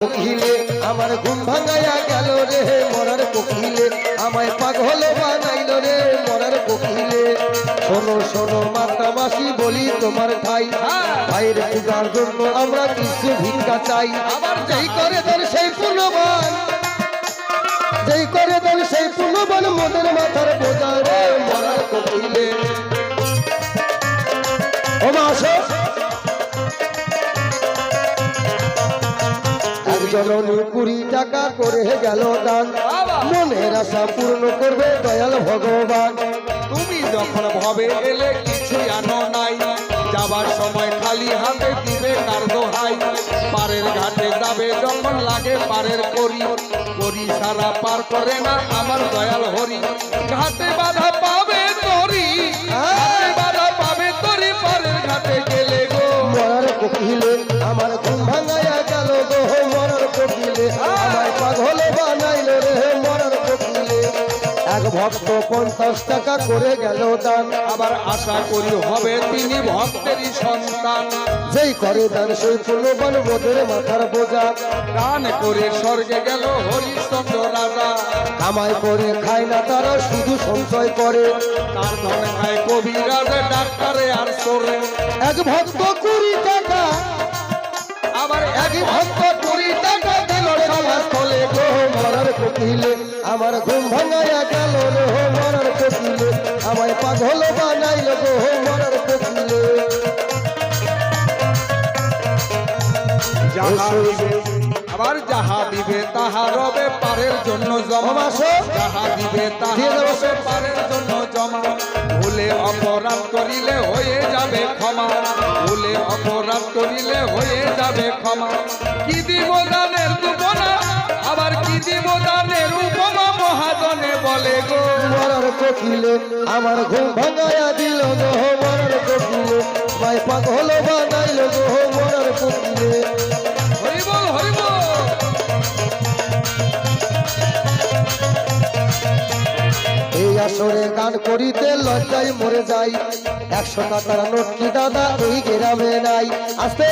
কোকিলে, আমার ঘুম ভাঙাইয়া গেল রে, মরার কোকিলে। আমায় পাগল বানাইল রে, মরার কোকিলে। শোনো শোনো মাতা মাসি বলি তোমার ঠাই। ভাইয়ের পূজার জন্য আমরা কিছু ভিক্ষা চাই। আবার যেই করে দেন সেই পুণ্যবান। যেই করে দেন সেই পুণ্যবান, মোদের মাথার বোঝা রে, মরার কোকিলে। একজননী কুড়ি টাকা করে গেল দান। মনের আশা পূর্ণ করবে দয়াল ভগবান। তুমি যখন ভবে এলে কিছুই আনো নাই। যাবার সময় খালি হাতে দিবে কার দোহাই। পারের ঘাটে যাবে যখন লাগে পারের করি। করি সারা পার করে না আমার দয়াল হরি। ঘাটে বাধা পাবে তরি। ঘাটে বাধা পাবে তরি পারের ঘাটে গেলে গো। মরার কোকিলে আমার এক ভক্ত পঞ্চাশ টাকা করে গেল দান। আবার আশা করি হবে তিনি ভক্তেরই সন্তান। যেই করে দান, সেই পুণ্যবান মোদের মাথার বোঝা। গান করে স্বর্গে গেল হরিশ্চন্দ্র রাজা। কামাই করে খায় না তারা, শুধু সঞ্চয় করে। তার ধনে খায় কবিরাজ, ডাক্তারে আর সোরে এক ভক্ত কুড়ি টাকা, আবার এক ভক্ত আমার ঘুম ভাঙাইয়া গেল রে হো মরার কোকিলে আমায় পাগল বানাইল গো মরার কোকিলে যাহা দিবে আবার যাহা দিবে তাহা রবে পারের জন্য জমা। মাসে? যাহা দিবে তাহা দিয়ে রবে পারের জন্য জমা। ভুলে অপরাধ করিলে হয়ে যাবে ক্ষমা। ভুলে অপরাধ করিলে হয়ে যাবে ক্ষমা। কি দিব দানের দুপনা আবার কি দিব দানের বলে গো। মরার কোকিলে আমার ঘুম ভাঙাইয়া দিল গো। মরার কোকিলে মায় পাগল বানাইল গো। মরার কোকিলে। হরিবল হরিবল। এই আসরে গান করিতে লজ্জায় মরে যাই। একশো টাকার নোট কি দাদা এই গ্রামে নাই। আস্তে